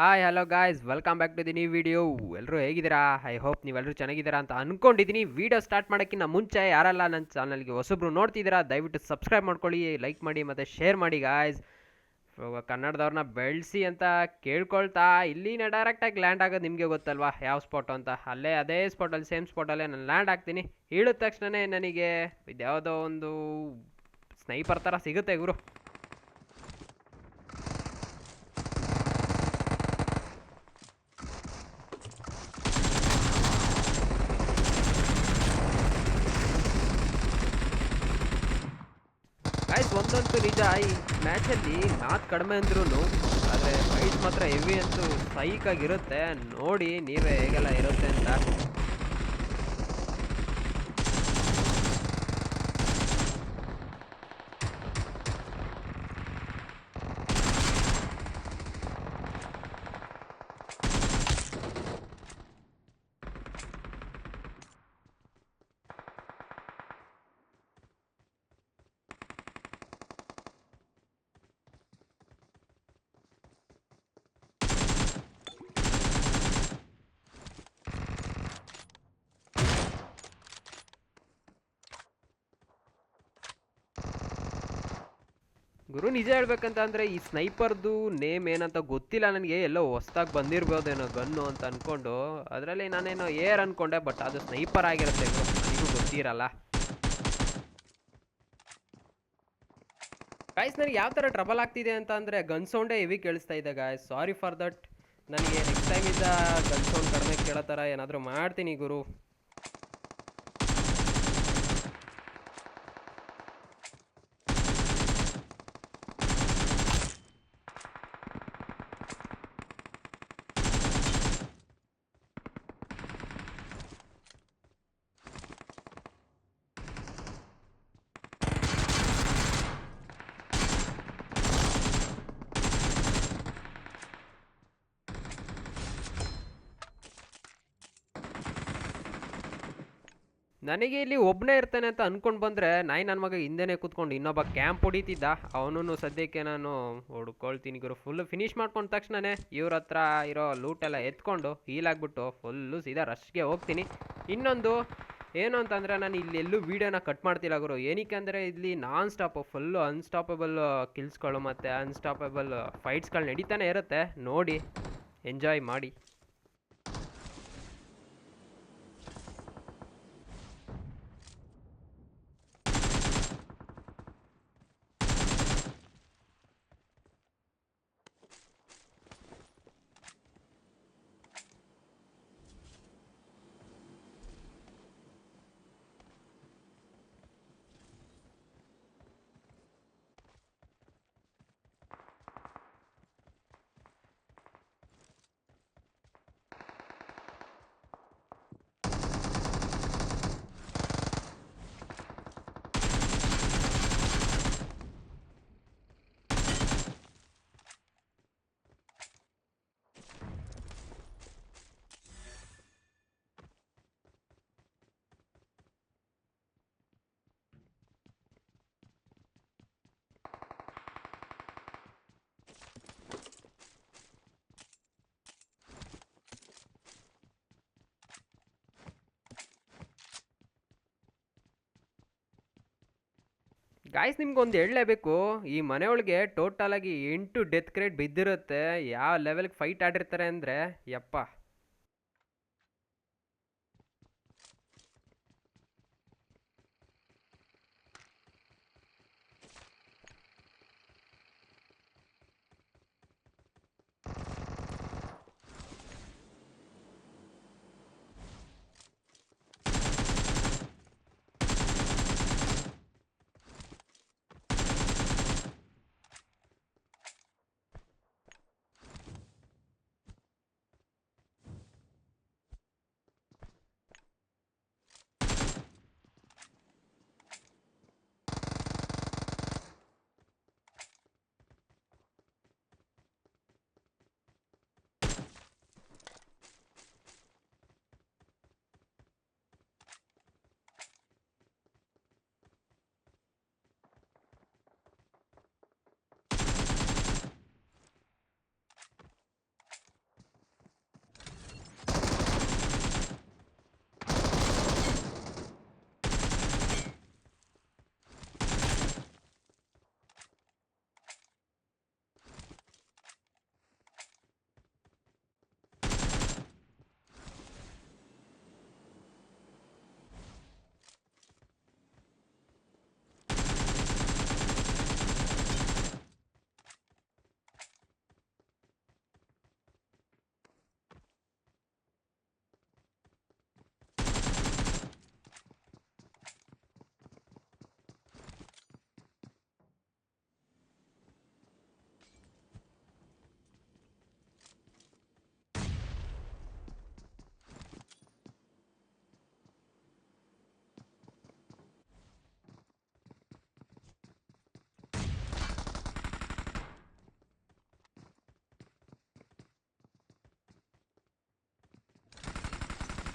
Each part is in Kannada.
Hi hello guys welcome back to the new video ಎಲ್ಲರೂ ಹೇಗಿದ್ದೀರಾ? ಐ ಹೋಪ್ ನೀವೆಲ್ಲರೂ ಚೆನ್ನಾಗಿದ್ದೀರಾ ಅಂತ ಅಂದ್ಕೊಂಡಿದ್ದೀನಿ ವಿಡಿಯೋ ಸ್ಟಾರ್ಟ್ ಮಾಡೋಕ್ಕಿಂತ ಮುಂಚೆ ಯಾರೆಲ್ಲ ನನ್ನ ಚಾನಲ್ಗೆ ಹೊಸಬ್ರು ನೋಡ್ತಿದ್ದೀರಾ, ದಯವಿಟ್ಟು ಸಬ್ಸ್ಕ್ರೈಬ್ ಮಾಡ್ಕೊಳ್ಳಿ ಲೈಕ್ ಮಾಡಿ ಮತ್ತು ಶೇರ್ ಮಾಡಿ ಗಾಯ್ಸ್ ಕನ್ನಡದವ್ರನ್ನ ಬೆಳೆಸಿ ಅಂತ ಕೇಳ್ಕೊಳ್ತಾ ಇಲ್ಲಿನ ಡೈರೆಕ್ಟಾಗಿ ಲ್ಯಾಂಡ್ ಆಗೋದು ನಿಮಗೆ ಗೊತ್ತಲ್ವಾ? ಯಾವ ಸ್ಪಾಟು ಅಂತ? ಅಲ್ಲೇ ಅದೇ ಸ್ಪಾಟಲ್ಲಿ ಸೇಮ್ ಸ್ಪಾಟಲ್ಲೇ ನಾನು ಲ್ಯಾಂಡ್ ಆಗ್ತೀನಿ ಹೇಳಿದ ತಕ್ಷಣವೇ ನನಗೆ ಇದ್ಯಾವುದೋ ಒಂದು ಸ್ನೈಪರ್ ಥರ ಸಿಗುತ್ತೆ ಗುರು ಗಾಯ್ಸ್ ಒಂದಂತೂ ನಿಜ ಈ ಮ್ಯಾಚಲ್ಲಿ ಮಾತು ಕಡಿಮೆ ಅಂದ್ರೂ ಆದರೆ ಫೈಟ್ ಮಾತ್ರ ಹೆವಿ ಅಂತೂ ಸೈಕಾಗಿರುತ್ತೆ ನೋಡಿ ನೀವೇ ಹೇಗೆಲ್ಲ ಇರುತ್ತೆ ಅಂತ. ಗುರು, ನಿಜ ಹೇಳ್ಬೇಕಂತ ಅಂದರೆ ಈ ಸ್ನೈಪರ್ದು ನೇಮ್ ಏನಂತ ಗೊತ್ತಿಲ್ಲ ನನಗೆ. ಎಲ್ಲೋ ಹೊಸ್ದಾಗಿ ಬಂದಿರ್ಬೋದೇನೋ ಗನ್ನು ಅಂತ ಅಂದ್ಕೊಂಡು ಅದರಲ್ಲಿ ನಾನೇನೋ ಏರ್ ಅಂದ್ಕೊಂಡೆ ಬಟ್ ಅದು ಸ್ನೈಪರ್ ಆಗಿರುತ್ತೆ ಗುರು. ನನಗೂ ಗೊತ್ತಿರಲ್ಲ. ಗಾಯ್ಸ್ ನನಗೆ ಯಾವ ಥರ ಟ್ರಬಲ್ ಆಗ್ತಿದೆ ಅಂತ ಅಂದರೆ ಗನ್ ಸೌಂಡೇ ಹೆವಿ ಕೇಳಿಸ್ತಾ ಇದೆ ಗಾಯ್ಸ್ ಸಾರಿ ಫಾರ್ ದಟ್ ನನಗೆ ನೆಕ್ಸ್ಟ್ ಟೈಮಿಂದ ಗನ್ ಸೌಂಡ್ ಕಡಿಮೆ ಕೇಳೋ ಥರ ಏನಾದರೂ ಮಾಡ್ತೀನಿ ಗುರು. ನನಗೆ ಇಲ್ಲಿ ಒಬ್ಬನೇ ಇರ್ತಾನೆ ಅಂತ ಅಂದ್ಕೊಂಡು ಬಂದರೆ ನಾಯಿ ನನ್ನ ಮಗ ಹಿಂದೆನೇ ಕೂತ್ಕೊಂಡು ಇನ್ನೊಬ್ಬ ಕ್ಯಾಂಪ್ ಹೊಡಿತಿದ್ದ. ಅವನು ಸದ್ಯಕ್ಕೆ ನಾನು ಹುಡ್ಕೊಳ್ತೀನಿ ಗುರು. ಫುಲ್ ಫಿನಿಶ್ ಮಾಡ್ಕೊಂಡ ತಕ್ಷಣನೇ ಇವ್ರ ಹತ್ರ ಇರೋ ಲೂಟೆಲ್ಲ ಎತ್ಕೊಂಡು ಹೀಲಾಗ್ಬಿಟ್ಟು ಫುಲ್ಲು ಸೀದಾ ರಶ್ಗೆ ಹೋಗ್ತೀನಿ. ಇನ್ನೊಂದು ಏನು ಅಂತಂದರೆ ನಾನು ಇಲ್ಲಿ ಎಲ್ಲೂ ವೀಡಿಯೋನ ಕಟ್ ಮಾಡ್ತಿಲ್ಲ ಗುರು. ಏನಕ್ಕೆ ಅಂದರೆ ಇಲ್ಲಿ ನಾನ್ ಸ್ಟಾಪು ಫುಲ್ಲು ಅನ್ಸ್ಟಾಪಬಲ್ ಕಿಲ್ಸ್ಗಳು ಮತ್ತು ಅನ್ಸ್ಟಾಪಬಲ್ ಫೈಟ್ಸ್ಗಳು ನಡೀತಾನೆ ಇರುತ್ತೆ. ನೋಡಿ ಎಂಜಾಯ್ ಮಾಡಿ. ಗಾಯ್ಸ್ ನಿಮ್ಗೊಂದು ಹೇಳಲೇಬೇಕು, ಈ ಮನೆಯೊಳಗೆ ಟೋಟಲ್ ಆಗಿ ಎಂಟು ಡೆತ್ ಕ್ರೇಟ್ ಬಿದ್ದಿರುತ್ತೆ. ಯಾವ ಲೆವೆಲ್ಗೆ ಫೈಟ್ ಆಡಿರ್ತಾರೆ ಅಂದರೆ, ಯಪ್ಪ.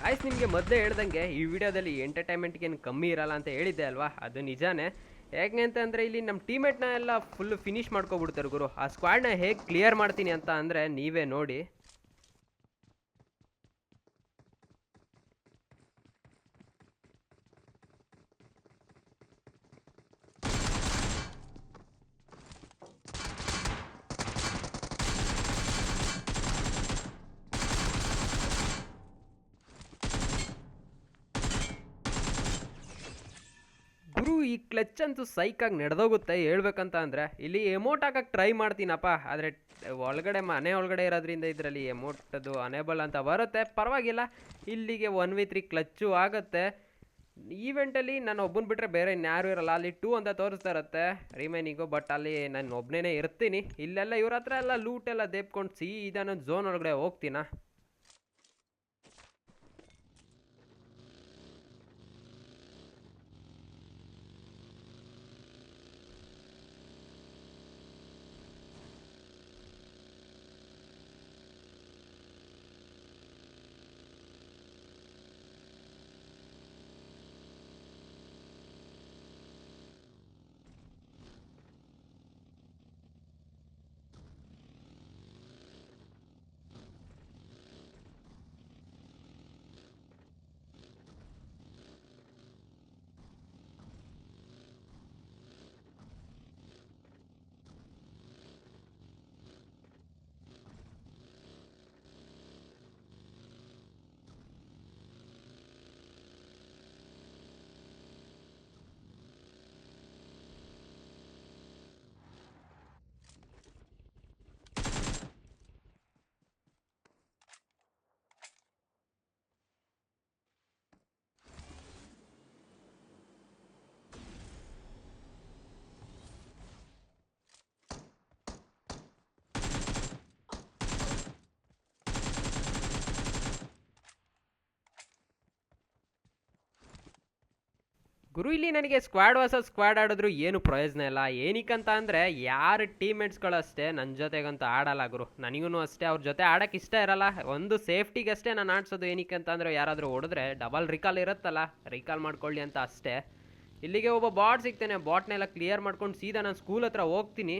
ಗಾಯ್ಸ್ ನಿಮಗೆ ಮೊದಲೇ ಹೇಳ್ದಂಗೆ ಈ ವಿಡಿಯೋದಲ್ಲಿ ಎಂಟರ್ಟೈನ್ಮೆಂಟ್ಗೆ ಏನು ಕಮ್ಮಿ ಇರಲ್ಲ ಅಂತ ಹೇಳಿದ್ದೆ ಅಲ್ವಾ? ಅದು ನಿಜಾನೇ. ಹೇಗೆ ಅಂತಂದರೆ ಇಲ್ಲಿ ನಮ್ಮ ಟೀಮೇಟ್ನ ಎಲ್ಲ ಫುಲ್ ಫಿನಿಶ್ ಮಾಡ್ಕೊಬಿಡ್ತಾರೆ ಗುರು. ಆ ಸ್ಕ್ವಾಡ್ನ ಹೇಗೆ ಕ್ಲಿಯರ್ ಮಾಡ್ತೀನಿ ಅಂತ ಅಂದರೆ ನೀವೇ ನೋಡಿ ಗುರು ಈ ಕ್ಲಚ್ ಅಂತೂ ಸೈಕಾಗಿ ನಡೆದೋಗುತ್ತೆ. ಹೇಳ್ಬೇಕಂತ ಅಂದರೆ, ಇಲ್ಲಿ ಎಮೋಟ್ ಹಾಕಕ್ಕೆ ಟ್ರೈ ಮಾಡ್ತೀನಪ್ಪ. ಆದರೆ, ಒಳಗಡೆ ಮನೆ ಒಳಗಡೆ ಇರೋದ್ರಿಂದ ಇದರಲ್ಲಿ ಎಮೋಟದು ಅನೇಬಲ್ ಅಂತ ಬರುತ್ತೆ. ಪರವಾಗಿಲ್ಲ. ಇಲ್ಲಿಗೆ ಒನ್ ವಿ ತ್ರೀ ಕ್ಲಚ್ಚು ಆಗುತ್ತೆ. ಈವೆಂಟಲ್ಲಿ ನಾನು ಒಬ್ಬನ ಬಿಟ್ಟರೆ ಬೇರೆ ಇನ್ಯಾರು ಇರಲ್ಲ. ಅಲ್ಲಿ ಟೂ ಅಂತ ತೋರಿಸ್ತಾ ಇರುತ್ತೆ. ರಿಮೈನಿಂಗು ಬಟ್ ಅಲ್ಲಿ ನಾನು ಒಬ್ಬನೇ ಇರ್ತೀನಿ. ಇಲ್ಲೆಲ್ಲ ಇವ್ರ ಹತ್ರ ಎಲ್ಲ ಲೂಟ್ ಎಲ್ಲ ದೇಪ್ಕೊಂಡು ಸೀದಾ ನಾನು ಝೋನ್ ಒಳಗಡೆ ಹೋಗ್ತೀನಾ? ಗುರು ಇಲ್ಲಿ ನನಗೆ ಸ್ಕ್ವಾಡ್ ವಾಸ ಸ್ಕ್ವಾಡ್ ಆಡಿದ್ರು ಏನು ಪ್ರಯೋಜನ ಇಲ್ಲ. ಏನಕ್ಕಂತ ಅಂದರೆ ಯಾರು ಟೀಮ್ಮೇಟ್ಸ್ಗಳು ಅಷ್ಟೇ ನನ್ನ ಜೊತೆಗಂತೂ ಆಡಲ್ಲ ಗುರು. ನನಗೂ ಅಷ್ಟೇ ಅವ್ರ ಜೊತೆ ಆಡೋಕ್ಕೆ ಇಷ್ಟ ಇರಲ್ಲ. ಒಂದು ಸೇಫ್ಟಿಗಷ್ಟೇ ನಾನು ಆಡ್ಸೋದು ಏನಕ್ಕೆ ಅಂತಂದರೆ ಯಾರಾದರೂ ಹೊಡೆದ್ರೆ ಡಬಲ್ ರಿಕಾಲ್ ಇರುತ್ತಲ್ಲ. ರಿಕಾಲ್ ಮಾಡ್ಕೊಳ್ಳಿ ಅಂತ ಅಷ್ಟೇ. ಇಲ್ಲಿಗೆ ಒಬ್ಬ ಬಾಟ್ ಸಿಗ್ತೇನೆ. ಬಾಟ್ನೆಲ್ಲ ಕ್ಲಿಯರ್ ಮಾಡ್ಕೊಂಡು ಸೀದಾ ನಾನು ಸ್ಕೂಲ್ ಹತ್ರ ಹೋಗ್ತೀನಿ.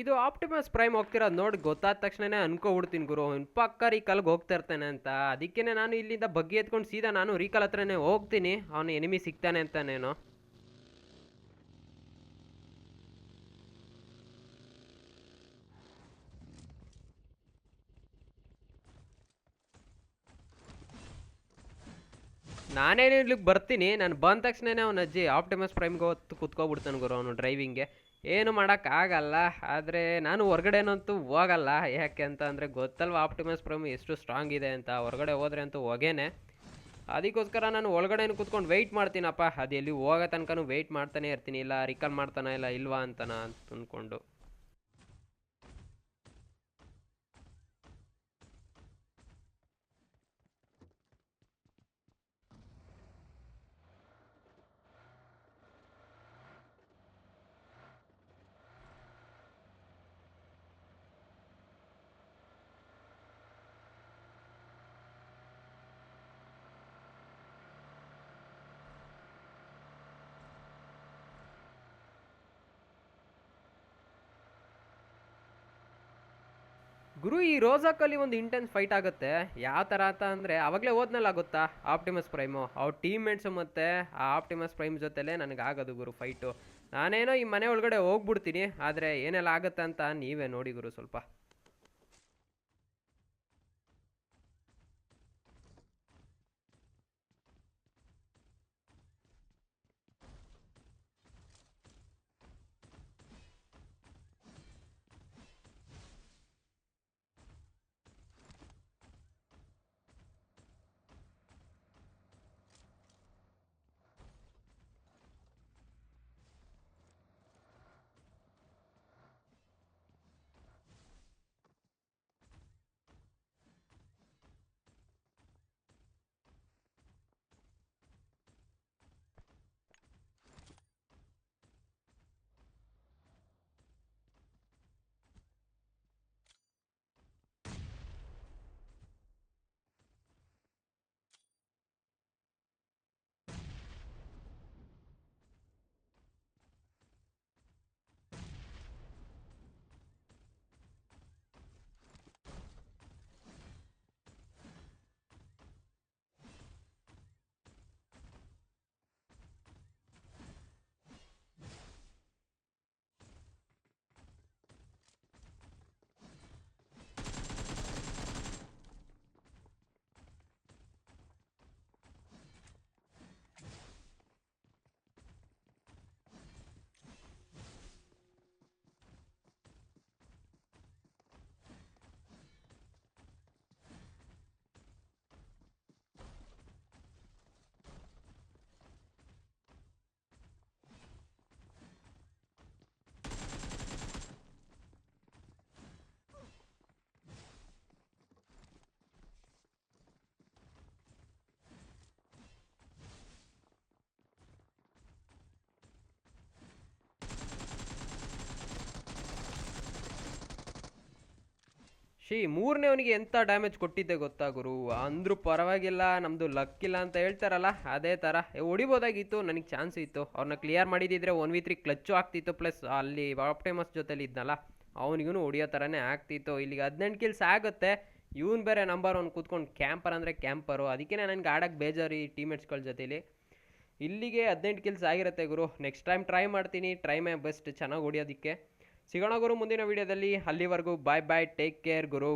ಇದು ಆಪ್ಟಿಮಸ್ ಪ್ರೈಮ್ ಹೋಗ್ತಿರೋದು ನೋಡಿ ಗೊತ್ತಾದ ತಕ್ಷಣನೇ ಅನ್ಕೋಬಿಡ್ತೀನಿ ಗುರು. ಅವ್ನು ಪಕ್ಕ ರೀಕಲ್ಗೆ ಹೋಗ್ತಾ ಇರ್ತಾನೆ ಅಂತ. ಅದಕ್ಕೇ ನಾನು ಇಲ್ಲಿಂದ ಬಗ್ಗೆ ಎತ್ಕೊಂಡು ಸೀದಾ ನಾನು ರೀಕಲ್ ಹತ್ರನೇ ಹೋಗ್ತೀನಿ. ಅವನು ಎನಿಮಿ ಸಿಗ್ತಾನೆ ಅಂತಾನೇನೋ. ನಾನೇನು ಇಲ್ಲಿಗೆ ಬರ್ತೀನಿ. ನಾನು ಬಂದ ತಕ್ಷಣನೇ ಅವನ ಅಜ್ಜಿ ಆಪ್ಟಿಮಸ್ ಪ್ರೈಮ್ಗೆ ಹೊತ್ತು ಕುತ್ಕೊಬಿಡ್ತಾನೆ ಗುರು ಅವನು ಡ್ರೈವಿಂಗ್ಗೆ ಏನು ಮಾಡೋಕ್ಕಾಗಲ್ಲ ಆದರೆ ನಾನು ಹೊರ್ಗಡೆನಂತೂ ಹೋಗಲ್ಲ. ಯಾಕೆ ಅಂತ ಅಂದರೆ ಗೊತ್ತಲ್ವ ಆಪ್ಟಿಮಸ್ ಪ್ರೈಮ್ ಎಷ್ಟು ಸ್ಟ್ರಾಂಗ್ ಇದೆ ಅಂತ. ಹೊರಗಡೆ ಹೋದ್ರೆ ಅಂತೂ ಹೊಗೆನೆ. ಅದಕ್ಕೋಸ್ಕರ ನಾನು ಒಳಗಡೆ ಕೂತ್ಕೊಂಡು ವೆಯ್ಟ್ ಮಾಡ್ತೀನಪ್ಪ. ಅದು ಎಲ್ಲಿ ಹೋಗೋ ತನಕನೂ ವೆಯ್ಟ್ ಮಾಡ್ತಾನೆ ಇರ್ತೀನಿ. ಇಲ್ಲ ರಿಕಾಲ್ ಮಾಡ್ತಾನ ಇಲ್ಲ ಇಲ್ವಾ ಅಂತನ ಅಂತ ಅಂದ್ಕೊಂಡು. ಗುರು, ಈ ರೋಜಾಕಲ್ಲಿ ಒಂದು ಇಂಟೆನ್ಸ್ ಫೈಟ್ ಆಗುತ್ತೆ. ಯಾವ ಥರ ಅಂತ ಅಂದರೆ, ಅವಾಗಲೇ ಓದ್ನಲ್ಲ ಗೊತ್ತಾ? ಆಪ್ಟಿಮಸ್ ಪ್ರೈಮು ಅವ್ರ ಟೀಮ್ಮೇಟ್ಸು ಮತ್ತು ಆ ಆಪ್ಟಿಮಸ್ ಪ್ರೈಮ್ ಜೊತೆಲೇ ನನಗೆ ಆಗೋದು ಗುರು ಫೈಟು ನಾನೇನೋ ಈ ಮನೆ ಒಳಗಡೆ ಹೋಗ್ಬಿಡ್ತೀನಿ, ಆದರೆ ಏನೆಲ್ಲ ಆಗುತ್ತೆ ಅಂತ ನೀವೇ ನೋಡಿ ಗುರು ಸ್ವಲ್ಪ. ಶಿ ಮೂರನೇ ಅವನಿಗೆ ಎಂಥ ಡ್ಯಾಮೇಜ್ ಕೊಟ್ಟಿದ್ದೆ ಗೊತ್ತಾ ಗುರು? ಅಂದ್ರೂ ಪರವಾಗಿಲ್ಲ ನಮ್ಮದು ಲಕ್ ಇಲ್ಲ ಅಂತ ಹೇಳ್ತಾರಲ್ಲ, ಅದೇ ಥರ ಹೊಡಿಬೋದಾಗಿತ್ತು, ನನಗೆ ಚಾನ್ಸ್ ಇತ್ತು. ಅವ್ರನ್ನ ಕ್ಲಿಯರ್ ಮಾಡಿದಿದ್ರೆ ಒನ್ ವಿ ತ್ರೀ ಕ್ಲಚ್ಚು ಆಗ್ತಿತ್ತು ಪ್ಲಸ್ ಅಲ್ಲಿ ಆಪ್ಟೇಮಸ್ ಜೊತೆಲಿ ಇದ್ನಲ್ಲ ಅವನಿಗೂ ಹೊಡಿಯೋ ಥರನೇ ಆಗ್ತಿತ್ತು. ಇಲ್ಲಿಗೆ ಹದಿನೆಂಟು ಕಿಲ್ಸ್ ಆಗುತ್ತೆ. ಇವ್ನು ಬೇರೆ ನಂಬರ್ ಒನ್ ಕೂತ್ಕೊಂಡು ಕ್ಯಾಂಪರ್ ಅಂದರೆ ಕ್ಯಾಂಪರು ಅದಕ್ಕೆ ನನಗೆ ಆಡೋಕ್ಕೆ ಬೇಜಾರು ಈ ಟೀಮೇಟ್ಸ್ಗಳ ಜೊತೆಲಿ. ಇಲ್ಲಿಗೆ ಹದಿನೆಂಟು ಕಿಲ್ಸ್ ಆಗಿರುತ್ತೆ ಗುರು. ನೆಕ್ಸ್ಟ್ ಟೈಮ್ ಟ್ರೈ ಮಾಡ್ತೀನಿ. ಟ್ರೈ ಮೈ ಬೆಸ್ಟ್ ಚೆನ್ನಾಗಿ ಹೊಡಿಯೋದಕ್ಕೆ. ಸಿಗೋಣ ಗುರು ಮುಂದಿನ ವಿಡಿಯೋದಲ್ಲಿ. ಅಲ್ಲಿವರೆಗೂ ಬಾಯ್ ಬಾಯ್ ಟೇಕ್ ಕೇರ್ ಗುರು.